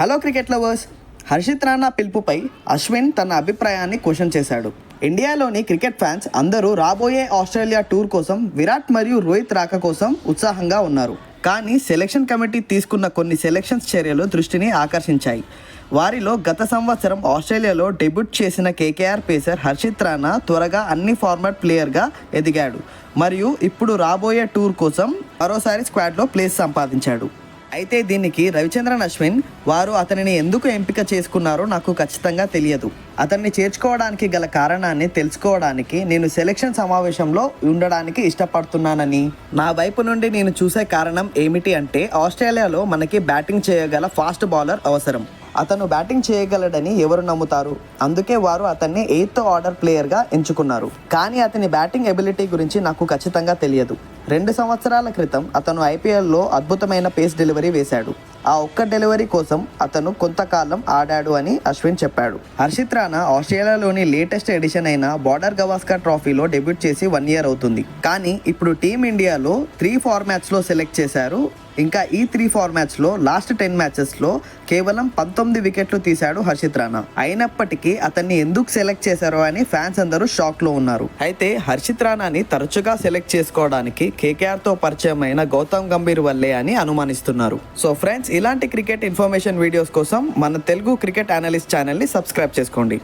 Hello cricket lovers Harshit Rana పిలుపుపై Ashwin తన అభిప్రాయాన్ని question చేశాడు. ఇండియాలోని క్రికెట్ ఫ్యాన్స్ అందరూ రాబోయే ఆస్ట్రేలియా టూర్ కోసం విరాట్ మరియు రోహిత్ రాక కోసం ఉత్సాహంగా ఉన్నారు. కానీ సెలక్షన్ కమిటీ తీసుకున్న కొన్ని సెలెక్షన్స్ చర్యలు దృష్టిని ఆకర్షించాయి. వారిలో గత సంవత్సరం ఆస్ట్రేలియాలో డెబ్యూట్ చేసిన కేకేఆర్ పేసర్ హర్షిత్ రాణా త్వరగా అన్ని ఫార్మాట్ ప్లేయర్గా ఎదిగాడు. మరియు ఇప్పుడు రాబోయే టూర్ కోసం మరోసారి స్క్వాడ్లో ప్లేస్ సంపాదించాడు. అయితే దీనికి రవిచంద్రన్ అశ్విన్ వారు అతనిని ఎందుకు ఎంపిక చేసుకున్నారో నాకు ఖచ్చితంగా తెలియదు. అతన్ని చేర్చుకోవడానికి గల కారణాన్ని తెలుసుకోవడానికి నేను సెలక్షన్ సమావేశంలో ఉండడానికి ఇష్టపడుతున్నానని. నా వైపు నుండి నేను చూసే కారణం ఏమిటి అంటే ఆస్ట్రేలియాలో మనకి బ్యాటింగ్ చేయగల ఫాస్ట్ బౌలర్ అవసరం. అతను బ్యాటింగ్ చేయగలడని ఎవరు నమ్ముతారు? అందుకే వారు అతన్ని ఎయిత్ ఆర్డర్ ప్లేయర్గా ఎంచుకున్నారు. కానీ అతని బ్యాటింగ్ ఎబిలిటీ గురించి నాకు ఖచ్చితంగా తెలియదు. రెండు సంవత్సరాల క్రితం అతను ఐపీఎల్లో అద్భుతమైన పేస్ డెలివరీ వేశాడు. ఆ ఒక్క డెలివరీ కోసం అతను కొంతకాలం ఆడాడు అని అశ్విన్ చెప్పాడు. హర్షిత్ రాణా ఆస్ట్రేలియాలోని లేటెస్ట్ ఎడిషన్ అయిన బార్డర్ గవాస్కర్ ట్రోఫీలో డెబ్యూట్ చేసి వన్ ఇయర్ అవుతుంది. కానీ ఇప్పుడు టీమిండియాలో త్రీ ఫార్మాట్స్లో సెలెక్ట్ చేశారు. ఇంకా ఈ త్రీ ఫార్మాట్స్లో లాస్ట్ టెన్ మ్యాచెస్లో కేవలం పంతొమ్మిది వికెట్లు తీశాడు హర్షిత్ రాణా. అయినప్పటికీ అతన్ని ఎందుకు సెలెక్ట్ చేశారో అని ఫ్యాన్స్ అందరూ షాక్లో ఉన్నారు. అయితే హర్షిత్ రాణాని తరచుగా సెలెక్ట్ చేసుకోవడానికి కేకేఆర్తో పరిచయం అయిన గౌతమ్ గంభీర్ వల్లే అని అనుమానిస్తున్నారు. సో ఫ్రెండ్స్ ఇలాంటి క్రికెట్ ఇన్ఫర్మేషన్ వీడియోస్ కోసం మన తెలుగు క్రికెట్ అనలిస్ట్ ఛానల్ని సబ్స్క్రైబ్ చేసుకోండి.